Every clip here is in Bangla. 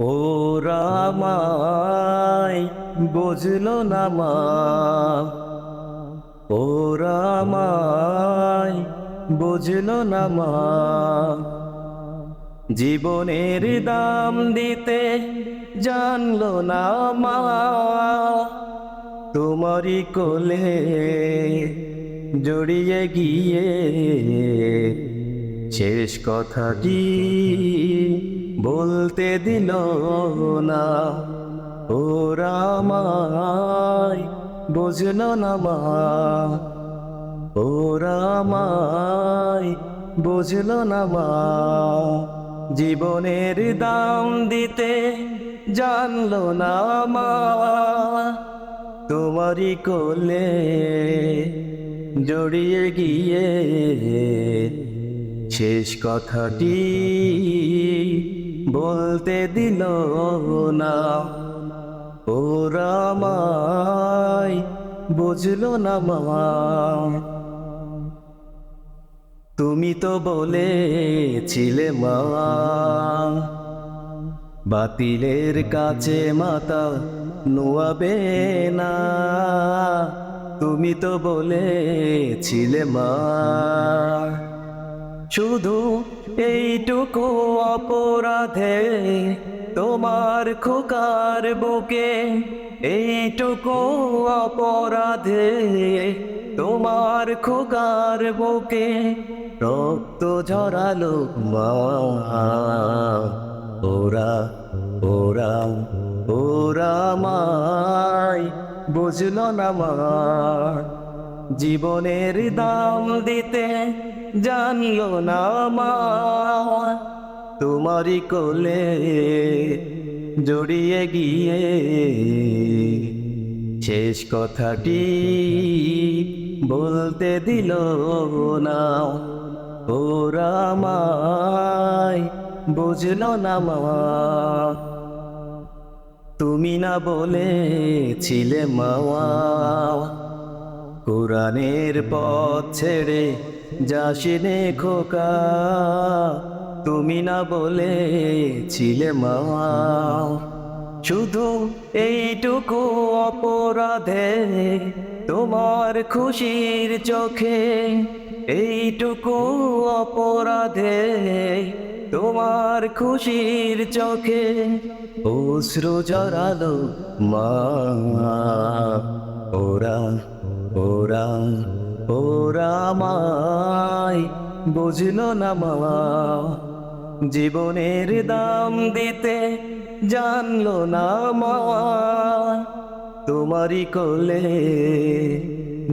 ও রামাই বুঝলো না মা। ও রামাই বুঝলো না মা। জীবনের দাম দিতে জানলো না মা। তোমারই কোলে জড়িয়ে গিয়ে শেষ কথা কথাটি বলতে দিল না। ও রামাই বুঝলো না মা। ও রামাই বুঝলো না মা। জীবনের দাম দিতে জানলো না মা। তোমারই কোলে জড়িয়ে গিয়ে শেষ কথাটি বলতে দিল না। ও রামাই বুঝলো না মা। তুমি তো বলেছিলে মা। বাতিলের কাছে মাতা নোয়াবে না। তুমি তো বলেছিলে মা। শুধু এইটুকু অপরাধে তোমার খোকার বুকে এইটুকু অপরাধে তোমার খোকার বুকে রক্ত ঝরালো মা। ওরা ওরা ওরা মাই বুঝলো না মা। জীবনের দাম দিতে জানলো না মা। তোমারই কোলে জড়িয়ে গিয়ে শেষ কথাটি বলতে দিল না। ও রামাই বুঝল না মা। তুমি না বলেছিলে মাওয়া কোরআনের পথ ছেড়ে যাসিনে খোকা, তুমি না বলেছিলে মাওয়া শুধু এইটুকু অপরাধে তোমার খুশির চোখে এইটুকু অপরাধে তোমার খুশির চোখে অশ্রু জড়ালো মা। ওরা ওরা ওরা মাই বুঝলো না মা। জীবনের দাম দিতে জানলো না মা। তোমারই কোলে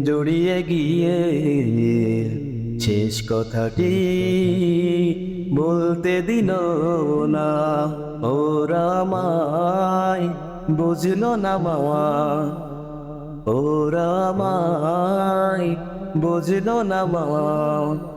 জড়িয়ে গিয়ে শেষ কথাটি বলতে দিল না। ও রামাই বুঝলো না মামা ও রামাই বুঝলো না মাওয়া।